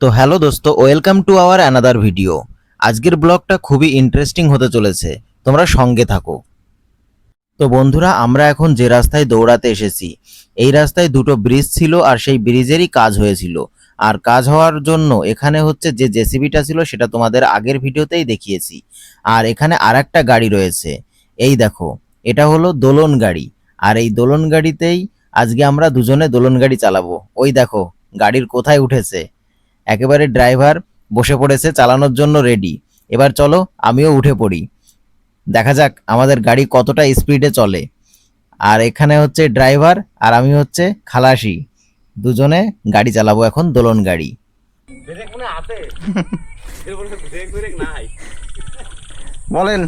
তো হ্যালো দোস্ত, welcome to our another video. আজকের ব্লগটা খুবই ইন্টারেস্টিং হতে চলেছে, তোমরা সঙ্গে থাকো। তো বন্ধুরা, আমরা এখন যে রাস্তায় দৌড়াতে এসেছি, এই রাস্তায় দুটো ব্রিজ ছিল আর সেই ব্রিজেরই কাজ হয়েছিল। আর কাজ হওয়ার জন্য এখানে হচ্ছে যে জেসিবিটা ছিল, সেটা তোমাদের আগের ভিডিওতেই দেখিয়েছি। আর এখানে আর গাড়ি রয়েছে, এই দেখো, এটা হলো দোলন গাড়ি। আর এই দোলন গাড়িতেই আজকে আমরা দুজনে দোলন গাড়ি চালাবো। ওই দেখো, গাড়ির কোথায় উঠেছে। একেবারে ড্রাইভার বসে পড়েছে চালানোর জন্য রেডি এবার চলো আমিও উঠে পড়ি। দেখা যাক আমাদের গাড়ি কতটা স্পিডে চলে। আর এখানে হচ্ছে ড্রাইভার আর আমি হচ্ছে খালাসি। দুজনে গাড়ি চালাবো এখন দোলন গাড়ি। বলেন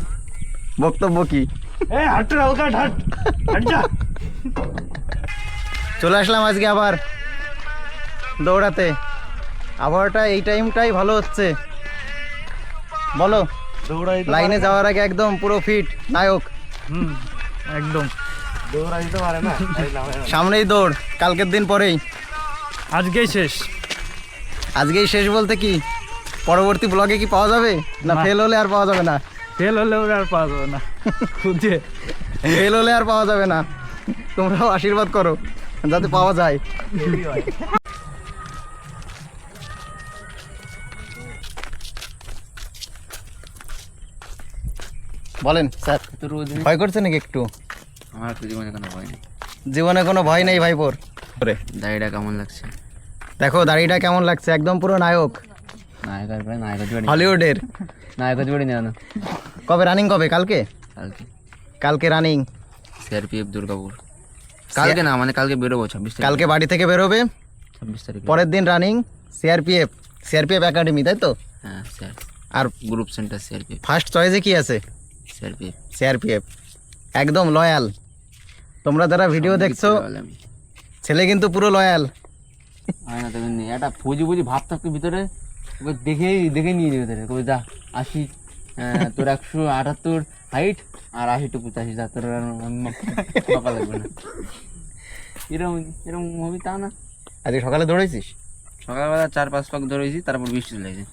বক্তব্য কি? চলে আসলাম আজকে আবার দৌড়াতে। আবহাওয়াটা এই টাইমটাই ভালো হচ্ছে। বলো লাইনে যাওয়ার আগে একদম পুরো ফিট নায়ক। একদম। সামনেই দৌড় কালকের দিন পরেই। আজকেই শেষ। আজকেই শেষ বলতে কি? পরবর্তী ব্লগে কি পাওয়া যাবে? না। ফেল হলে আর পাওয়া যাবে না? ফেল হলে আর পাওয়া যাবে না। খুঁজে। ফেল হলে আর পাওয়া যাবে না। তোমরাও আশীর্বাদ করো যাতে পাওয়া যায়। বলেন স্যার। ভয় করছে নাকি একটু? আমার তো জীবনে কোনো ভয় নেই। জীবনে কোনো ভয় নেই ভাই ভাইপোর দাড়িটা কেমন লাগছে? দেখো দাড়িটা কেমন লাগছে একদম পুরো নায়ক। নায়কের প্রায় নায়কের হলিউডের। নায়কের জুড়ি নেই না। কবে রানিং কবে? কালকে? কালকে। কালকে রানিং সিআরপিএফ দুর্গাপুর। কালকে না মানে কালকে বেরোবো ছাব্বিশ তারিখ। কালকে বাড়ি থেকে বেরোবে। ছাব্বিশ তারিখ। পরের দিন রানিং সিআরপিএফ সিআরপিএফ একাডেমি তাই তো? হ্যাঁ স্যার আর গ্রুপ সেন্টার সিআরপিএফ ফার্স্ট চয়েসে কি আছে? সিআরপিএফ সিআরপিএফ একদম লয়াল তোমরা যারা ভিডিও দেখছ ছেলে কিন্তু পুরো লয়াল হয় না তখন নেই একটা ফুজি ফুজি ভাব থাকতো ভিতরে ওকে দেখেই দেখে নিয়ে যাবে তাহলে কবে যা আশি তোর একশো আটাত্তর হাইট আর আশি টু পঁচাশি যা তোর মাপা লাগবে না। এরকম এরকম হবি তা না। আজকে সকালে দৌড়াইছিস? সকালবেলা চার পাঁচ পাক ধরেছি তারপর বৃষ্টি চলে গেছে।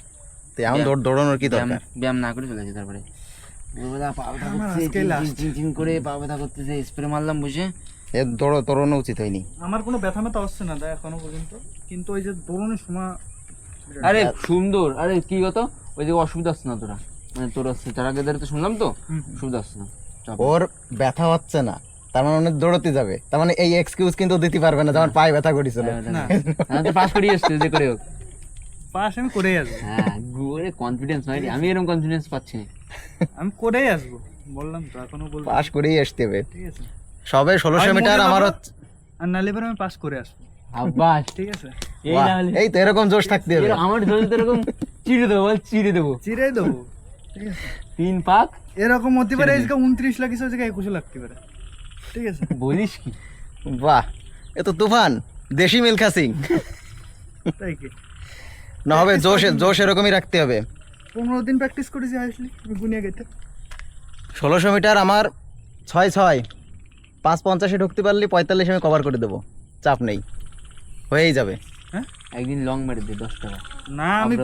তো এখন দৌড় দৌড়ানোর কি ব্যায়াম দরকার? ব্যায়াম না করে চলে গেছে তারপরে। করে পা ব্যথা করতেছে স্প্রে মারলাম বসে। এ দৌড়ো দৌড়ানো উচিত হয়নি। আমার কোনো ব্যথা ব্যথা হচ্ছে না দা এখনও পর্যন্ত। কিন্তু ওই যে দৌড়ানোর সময় আরে সুন্দর। আরে কি গত ওই যে অসুবিধা হচ্ছে না তোরা? মানে তোর হচ্ছে তার আগে তো শুনলাম তো? সুবিধা হচ্ছে না। ওর ব্যথা হচ্ছে না। তার মানে অনেক দৌড়তে যাবে। তার মানে এই এক্সকিউজ কিন্তু দিতে পারবে না যেমন পায়ে ব্যথা করেছিল। না। হ্যাঁ তো পাস করিয়ে এসছে যে করে হোক। পাস আমি করেই আসব। হ্যাঁ কনফিডেন্স নয় রে, আমি এরকম কনফিডেন্স পাচ্ছি না। আমি করেই আসব। বললাম তো এখনও বলব পাস করেই আসতে হবে। ঠিক আছে। সবে ষোলোশো মিটার আমার আর নালে পরে আমি পাস করে আসব। আব্বাস ঠিক আছে? এই তো এরকম জোশ থাকতে হবে। আমার ধরে তো এরকম চিড়ে দেবো বল চিড়ে দেবো। চিরাই দেবো। তিন পাক। এরকম হতে পারে আজকে উনত্রিশ লাখ জায়গায় একুশে লাগতে পারে। ঠিক আছে। বলিস কি? বাহ এ তো তুফান দেশি মিল্খা সিং তাই কি? না হবে জোশ জোশ এরকমই রাখতে হবে। পনেরো দিন প্র্যাকটিস করেছি আসলি গুনিয়া গেতে। ষোলোশো মিটার আমার ছয় ছয় পাঁচ পঞ্চাশে ঢুকতে পারলে পঁয়তাল্লিশ আমি কভার করে দেবো। চাপ নেই। হয়েই যাবে। হ্যাঁ? একদিন লং মেরে দে দশ টাকা। না আমি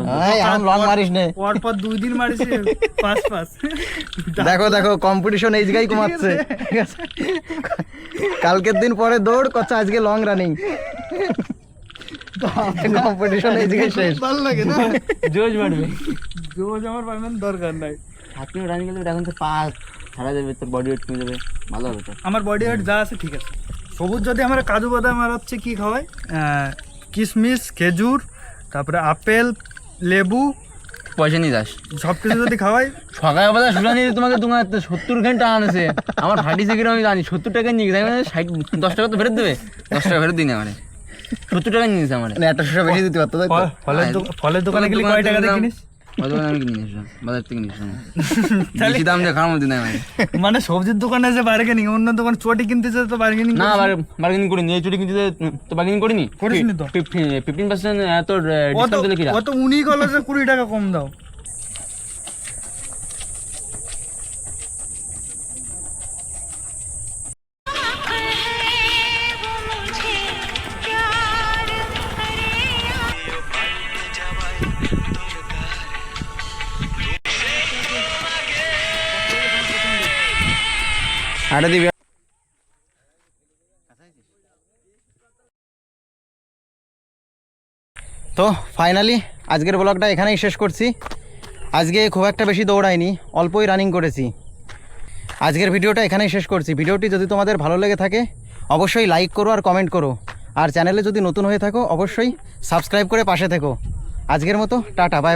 লং মারিস নে। পর পর দুই দিন মারিছি পাস পাস দেখো দেখো কম্পিটিশন এই জায়গায় কমাচ্ছে কালকের দিন পরে দৌড় কচ্ছা আজকে লং রানিং কম্পিটিশন এই শেষ। ভালো লাগে না? জোশ বাড়বে। জোজ আমার পারবেন দরকার নাই। হাতে রানিং গেলে এখন তো পা ছাড়া যাবে তোর বডি ওয়েট কমে যাবে ভালো হবে তো। আমার বডি ওয়েট যা আছে ঠিক আছে। সবুজ যদি আমার কাজু বাদাম আর হচ্ছে কি খাওয়াই আহ, কিশমিশ খেজুর তারপরে আপেল লেবু পয়সা নিয়ে যাস। সব কিছু যদি খাওয়াই সকালবেলা শুনানি তোমাকে তোমার সত্তর ঘণ্টা আনেছে। আমার ফাটিছে কিরম আমি জানি সত্তর টাকা নিয়ে গেছে ষাট দশ টাকা তো ফেরত দেবে? দশ টাকা ফেরত দিন আমার। সত্তর টাকা আমার। মানে একটা শসা বেশি দিতে পারতো তাই ফলের ফলের দোকানে গেলে কয় টাকা দিয়ে কিনিস? মানে সবজির দোকানে যে বার্গেনিং অন্য দোকান চটি কিনতে চাই তো বার্গেনিং না বার্গেনিং করিনি এই চটি কিনতে তো বার্গেনিং করিনি? করিসনি তো? ফিফটিন পার্সেন্ট এত ডিসকাউন্ট দিলে কি অত উনি কলেজে যে কুড়ি টাকা কম দাও। হাঁটা দিবি। তো ফাইনালি আজকের ব্লগটা এখানেই শেষ করছি। আজকে খুব একটা বেশি দৌড়াইনি, অল্পই রানিং করেছি। আজকের ভিডিওটা এখানেই শেষ করছি। ভিডিওটি যদি তোমাদের ভালো লেগে থাকে, অবশ্যই লাইক করো আর কমেন্ট করো। আর চ্যানেলে যদি নতুন হয়ে থাকো, অবশ্যই সাবস্ক্রাইব করে পাশে থেকো। আজকের মতো, টাটা বাই